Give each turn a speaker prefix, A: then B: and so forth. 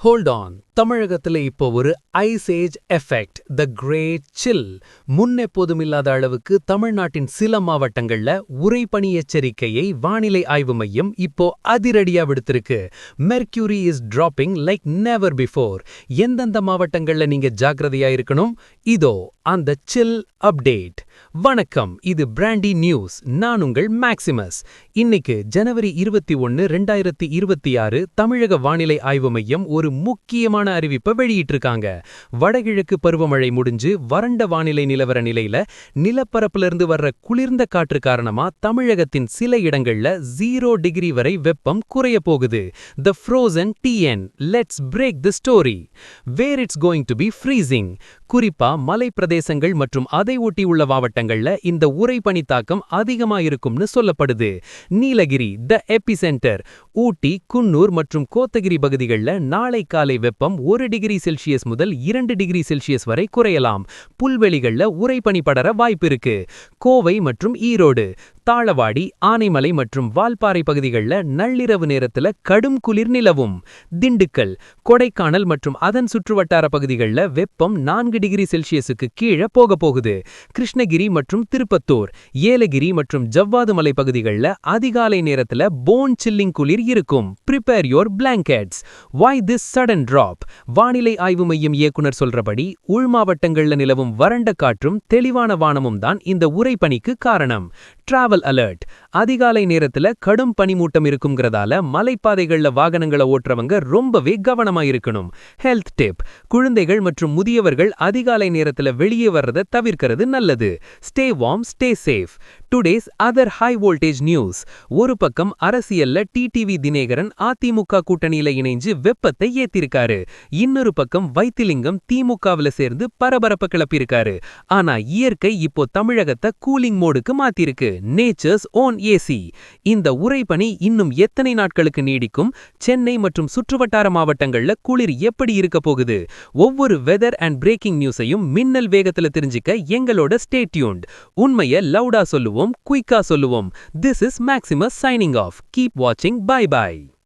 A: Hold on தமிழகத்துல இப்போ ஒரு ice age effect the great chill முன்னெப்போதும் இல்லாத அளவுக்கு தமிழ்நாட்டின் சில மாவட்டங்கள்ல உறைபனி எச்சரிக்கையை வானிலை ஆய்வு மையம் இப்போ அதிரடியா விடுத்திருக்கு. Mercury is dropping like never before எந்தெந்த மாவட்டங்கள்ல நீங்க ஜாக்கிரதையா இருக்கணும்? இதோ அந்த சில் அப்டேட் வணக்கம் இது பிராண்டி நியூஸ் நான் உங்கள் மேக்சிமஸ் இன்னைக்கு ஜனவரி இருபத்தி ஒன்னு ரெண்டாயிரத்தி இருபத்தி ஆறு தமிழக வானிலை ஆய்வு மையம் ஒரு முக்கியமான அறிவிப்பை வெளியிட்டிருக்காங்க. வடகிழக்கு பருவமழை முடிஞ்சு வறண்ட வானிலை நிலவர நிலையில நிலப்பரப்புல இருந்து வர்ற குளிர்ந்த காற்று காரணமா தமிழகத்தின் சில இடங்கள்ல ஜீரோ டிகிரி வரை வெப்பம் குறைய போகுது. The frozen TN let's break the story where it's going to be freezing குறிப்பா மலை பிரதேசங்கள் மற்றும் அதை ஒட்டியுள்ள மாவட்டங்கள்ல இந்த உறைபனி தாக்கம் அதிகமா இருக்கும்னு சொல்லப்படுது. நீலகிரி த எபிசென்டர் ஊட்டி குன்னூர் மற்றும் கோத்தகிரி பகுதிகளில் நாளை காலை வெப்பம் ஒரு டிகிரி செல்சியஸ் முதல் இரண்டு டிகிரி செல்சியஸ் வரை குறையலாம். புல்வெளிகள்ல உறைபனி படர வாய்ப்பு இருக்கு கோவை மற்றும் ஈரோடு தாளவாடி ஆனைமலை மற்றும் வால்பாறை பகுதிகளில் நள்ளிரவு நேரத்துல கடும் குளிர் நிலவும். திண்டுக்கல் கொடைக்கானல் மற்றும் அதன் சுற்றுவட்டார பகுதிகளில் வெப்பம் நான்கு டிகிரி செல்சியஸுக்கு கீழே போக போகுது. கிருஷ்ணகிரி மற்றும் திருப்பத்தூர் ஏலகிரி மற்றும் ஜவ்வாது மலை பகுதிகளில் அதிகாலை நேரத்துல போன் சில்லிங் குளிர் இருக்கும். Prepare your blankets why this sudden drop வானிலை ஆய்வு மையம் இயக்குனர் சொல்றபடி உள் மாவட்டங்கள்ல நிலவும் வறண்ட காற்றும் தெளிவான வானமும் தான் இந்த உரைப்பணிக்கு காரணம். டிராவல் அலர்ட் அதிகாலை நேரத்துல கடும் பனிமூட்டம் இருக்குங்கிறதால மலைப்பாதைகள்ல வாகனங்களை ஓட்டுறவங்க ரொம்பவே கவனமா இருக்கணும். ஹெல்த் டிப் குழந்தைகள் மற்றும் முதியவர்கள் அதிகாலை நேரத்துல வெளியே வர்றதை தவிர்க்கிறது நல்லது. Stay warm stay safe today's other high voltage news ஒரு பக்கம் அரசியல்ல டிடிவி தினேகரன் அதிமுக கூட்டணியில இணைஞ்சு வெப்பத்தை ஏத்திருக்காரு. இன்னொரு பக்கம் வைத்திலிங்கம் திமுகவுல சேர்ந்து பரபரப்பு கிளப்பியிருக்காரு. ஆனா இயற்கை இப்போ தமிழகத்தை கூலிங் மோடுக்கு மாத்திருக்கு. நேச்சர்ஸ் ஓன் ஏசி இந்த உரைப்பணி இன்னும் எத்தனை நாட்களுக்கு நீடிக்கும்? சென்னை மற்றும் சுற்றுவட்டார மாவட்டங்கள்ல குளிர் எப்படி இருக்க போகுது? ஒவ்வொரு வெதர் அண்ட் பிரேக்கிங் நியூஸையும் மின்னல் வேகத்துல தெரிஞ்சுக்க எங்களோட ஸ்டேட்யூன்ட் உண்மைய லவுடா சொல்லுவோம். குயிக்கா சொல்லுவோம். This is Maximus signing off keep வாட்சிங் பை பை